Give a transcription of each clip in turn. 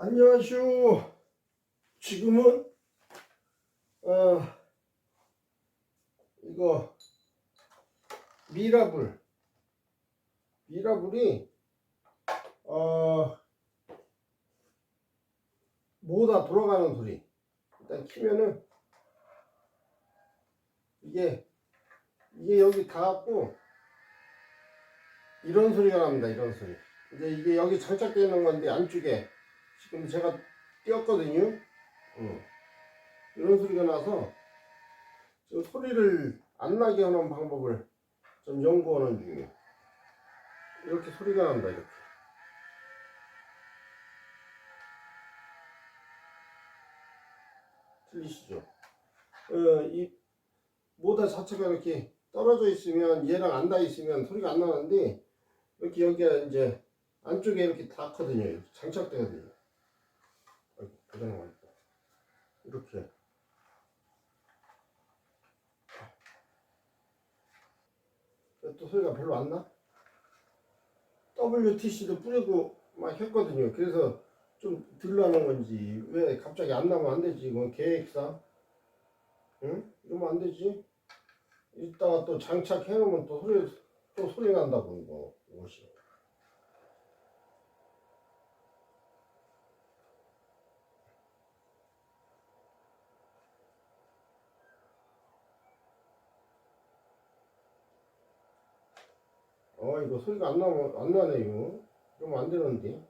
안녕하쇼. 지금은 어 이거 미라불 미라불이 어 뭐다 돌아가는 소리. 일단 키면은 이게 이게 여기 닿았고 이런 소리가 납니다. 이런 소리. 이제 이게 여기 장착되어 있는 건데 안쪽에 지금 제가 띄었거든요. 어. 이런 소리가 나서 지금 소리를 안 나게 하는 방법을 좀 연구하는 중이에요. 이렇게 소리가 난다 이렇게. 들리시죠? 어, 이 모다 자체가 이렇게 떨어져 있으면 얘랑 안 닿아 있으면 소리가 안 나는데 이렇게 여기가 이제 안쪽에 이렇게 닿거든요. 장착되거든요. 아이고, 고장나니까. 이렇게. 또 소리가 별로 안 나? WTC도 뿌리고 막 했거든요. 그래서 좀 들라는 건지 왜 갑자기 안 나면 안 되지? 이건 계획상. 응? 이러면 안 되지? 이따가 또 장착해 놓으면 또 소리 또 소리 난다고 이거 이것이. 어 이거 소리가 안 나면 안 나네요. 그러면 안 되는데.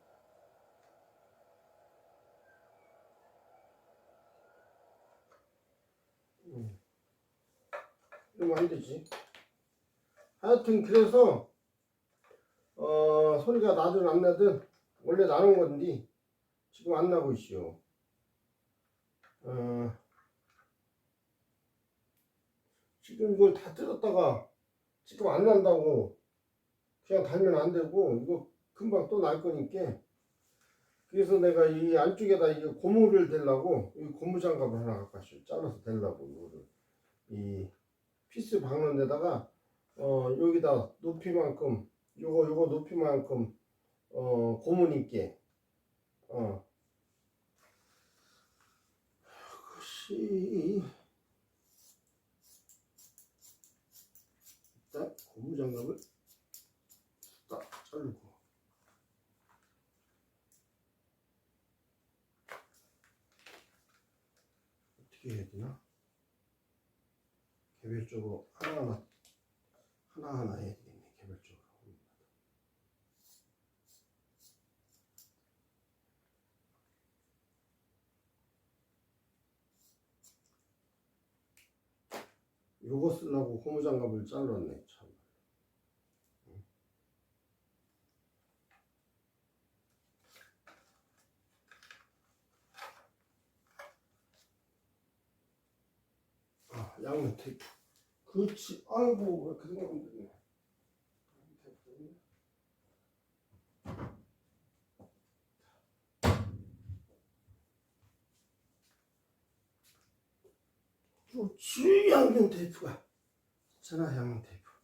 음. 이러면 안 되지. 하여튼 그래서 어 소리가 나든 안 나든 원래 나는 건데 지금 안 나고 있어요. 어 지금 이걸 다 뜯었다가 지금 안 난다고 그냥 달면 안 되고 이거 금방 또 날 거니까. 그래서 내가 이 안쪽에다 이 고무를 대려고 이 고무 장갑을 하나 갖고 왔어요. 잘라서 대려고 이거를. 이 피스 박는 데다가 어 여기다 높이만큼 요거 요거 높이만큼 어 있게. 어. 그것이 일단 고무 장갑을 딱 자르고. 어떻게 해야 되나? 개별적으로 하나하나 하나하나 해야 되겠네 개별적으로. 요거 쓰려고 고무장갑을 잘랐네 참 아, 양면 테이프. 그렇지. 아이고 왜그 생각하면 되네. 좋지 양면 테이프가. 있잖아 양면 테이프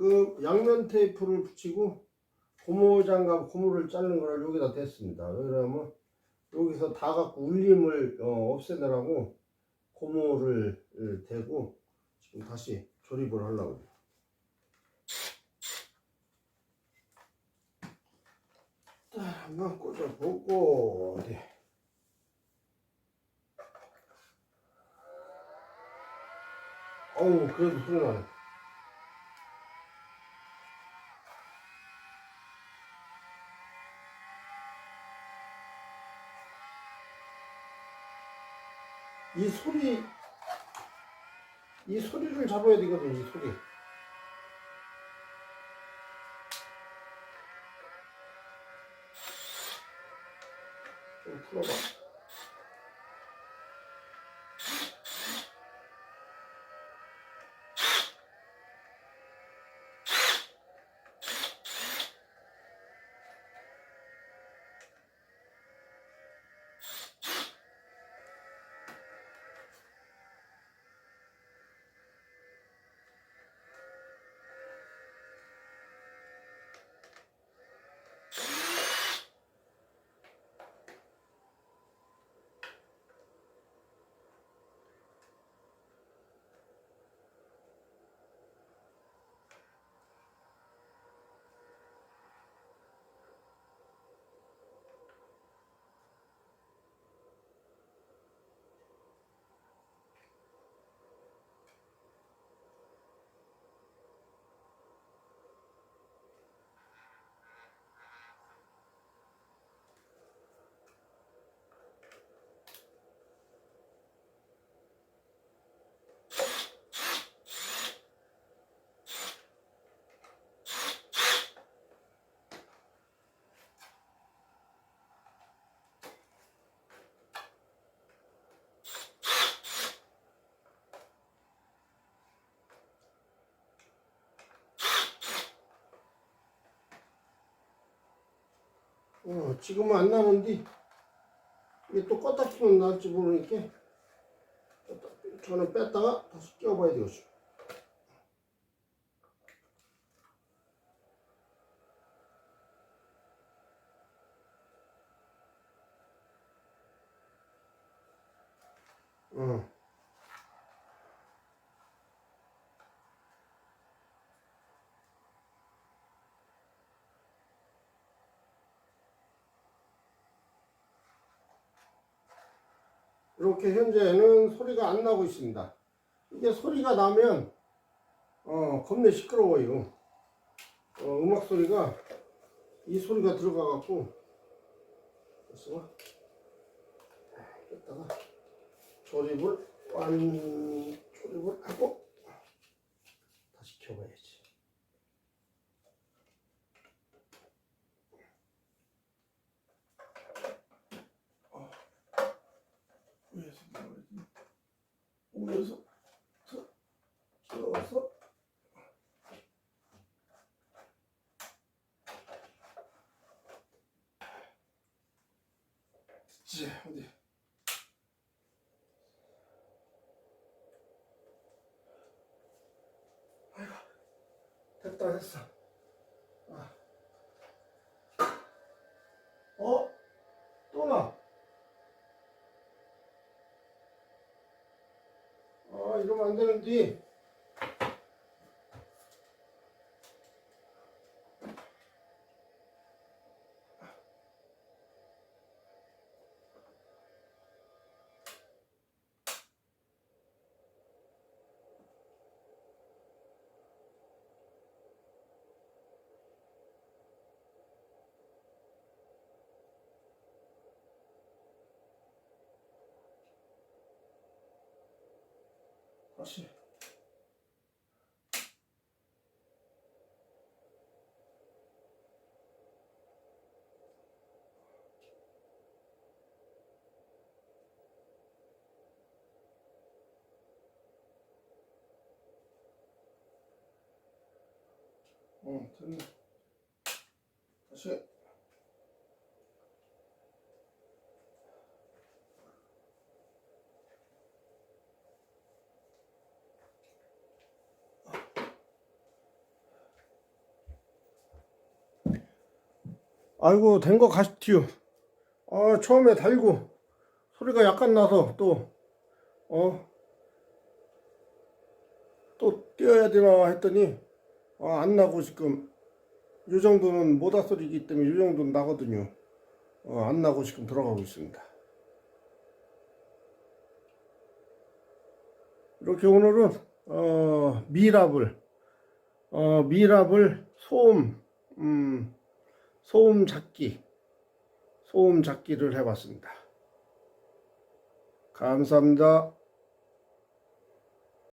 지금 양면 테이프를 붙이고 고무 장갑 고무를 자르는 거를 여기다 댔습니다. 왜냐면 여기서 다 갖고 울림을 어, 없애느라고 고무를 어, 대고 지금 다시 조립을 하려고 해요. 자, 한번 꽂아보고 어디 어우 그래도 소리 나네. 이 소리 이 소리를 잡아야 되거든 이 소리. 좀 풀어봐 어, 지금은 안 나는데 이게 또 껐다 키면 나올지 모르니까 저는 뺐다가 다시 껴봐야 되겠어. 어. 이렇게 현재는 소리가 안 나고 있습니다. 이게 소리가 나면 어 겁내 시끄러워요. 어, 음악 소리가 이 소리가 들어가 갖고 그래서 여기다가 조립을 완 조립을 하고 다시 켜봐야지. 위에서 뭐야지? 위에서 켜서 지 어디? 아이고 됐다 됐어. 이러면 안 되는데. 다시. 어, 됐네. 다시. 아이고 된거 가시티요. 아 처음에 달고 소리가 약간 나서 또 어. 또 띄어야 되나 했더니 아, 안 나고 지금 요 정도는 모다 소리이기 때문에 요 정도는 나거든요. 어, 안 나고 지금 들어가고 있습니다. 이렇게 오늘은 어, 미랍을 어, 미랍을 소음 음, 소음 잡기 소음 잡기를 해봤습니다. 감사합니다.